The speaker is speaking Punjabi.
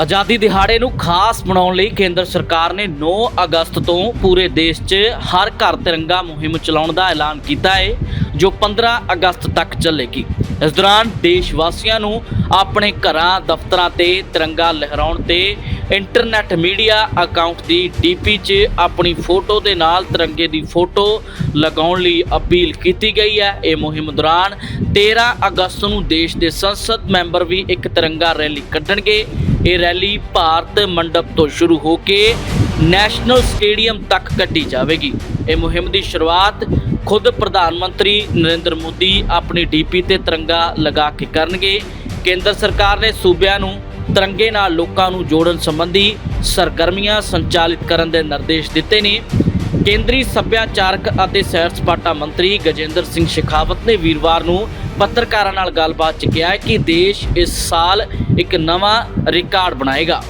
ਆਜ਼ਾਦੀ ਦਿਹਾੜੇ ਨੂੰ ਖਾਸ ਬਣਾਉਣ ਲਈ ਕੇਂਦਰ ਸਰਕਾਰ ਨੇ 9 ਅਗਸਤ ਤੋਂ ਪੂਰੇ ਦੇਸ਼ 'ਚ ਹਰ ਘਰ ਤਿਰੰਗਾ ਮੁਹਿੰਮ ਚਲਾਉਣ ਦਾ ਐਲਾਨ ਕੀਤਾ ਹੈ ਜੋ 15 ਅਗਸਤ ਤੱਕ ਚੱਲੇਗੀ। ਇਸ ਦੌਰਾਨ ਦੇਸ਼ ਵਾਸੀਆਂ ਨੂੰ ਆਪਣੇ ਘਰਾਂ, ਦਫ਼ਤਰਾਂ ਤੇ ਤਿਰੰਗਾ ਲਹਿਰਾਉਣ ਤੇ ਇੰਟਰਨੈਟ ਮੀਡੀਆ ਅਕਾਊਂਟ ਦੀ ਡੀਪੀ 'ਚ ਆਪਣੀ ਫੋਟੋ ਦੇ ਨਾਲ ਤਿਰੰਗੇ ਦੀ ਫੋਟੋ ਲਗਾਉਣ ਲਈ ਅਪੀਲ ਕੀਤੀ ਗਈ ਹੈ। ਇਹ ਮੁਹਿੰਮ ਦੌਰਾਨ 13 ਅਗਸਤ ਨੂੰ ਦੇਸ਼ ਦੇ ਸੰਸਦ ਮੈਂਬਰ ਵੀ ਇੱਕ ਤਿਰੰਗਾ ਰੈਲੀ ਕੱਢਣਗੇ। ਇਹ ਰੈਲੀ ਭਾਰਤ ਮੰਡਪ ਤੋਂ ਸ਼ੁਰੂ ਹੋ ਕੇ ਨੈਸ਼ਨਲ ਸਟੇਡੀਅਮ ਤੱਕ ਕੱਢੀ ਜਾਵੇਗੀ। ਇਹ ਮੁਹਿੰਮ ਦੀ ਸ਼ੁਰੂਆਤ ਖੁਦ ਪ੍ਰਧਾਨ ਮੰਤਰੀ ਨਰਿੰਦਰ ਮੋਦੀ ਆਪਣੀ ਡੀਪੀ ਤੇ ਤਿਰੰਗਾ ਲਗਾ ਕੇ ਕਰਨਗੇ। ਕੇਂਦਰ ਸਰਕਾਰ ਨੇ ਸੂਬਿਆਂ ਨੂੰ ਤਿਰੰਗੇ ਨਾਲ ਲੋਕਾਂ ਨੂੰ ਜੋੜਨ ਸੰਬੰਧੀ ਸਰਗਰਮੀਆਂ ਸੰਚਾਲਿਤ ਕਰਨ ਦੇ ਨਿਰਦੇਸ਼ ਦਿੱਤੇ ਨੇ। ਕੇਂਦਰੀ ਸੱਭਿਆਚਾਰਕ ਅਤੇ ਸੈਰ ਸਪਾਟਾ ਮੰਤਰੀ ਗਜੇਂਦਰ ਸਿੰਘ ਸ਼ੇਖਾਵਤ ਨੇ ਵੀਰਵਾਰ ਨੂੰ ਪੱਤਰਕਾਰਾਂ ਨਾਲ ਗੱਲਬਾਤ 'ਚ ਕਿਹਾ ਕਿ ਦੇਸ਼ ਇਸ ਸਾਲ ਇੱਕ ਨਵਾਂ ਰਿਕਾਰਡ ਬਣਾਏਗਾ।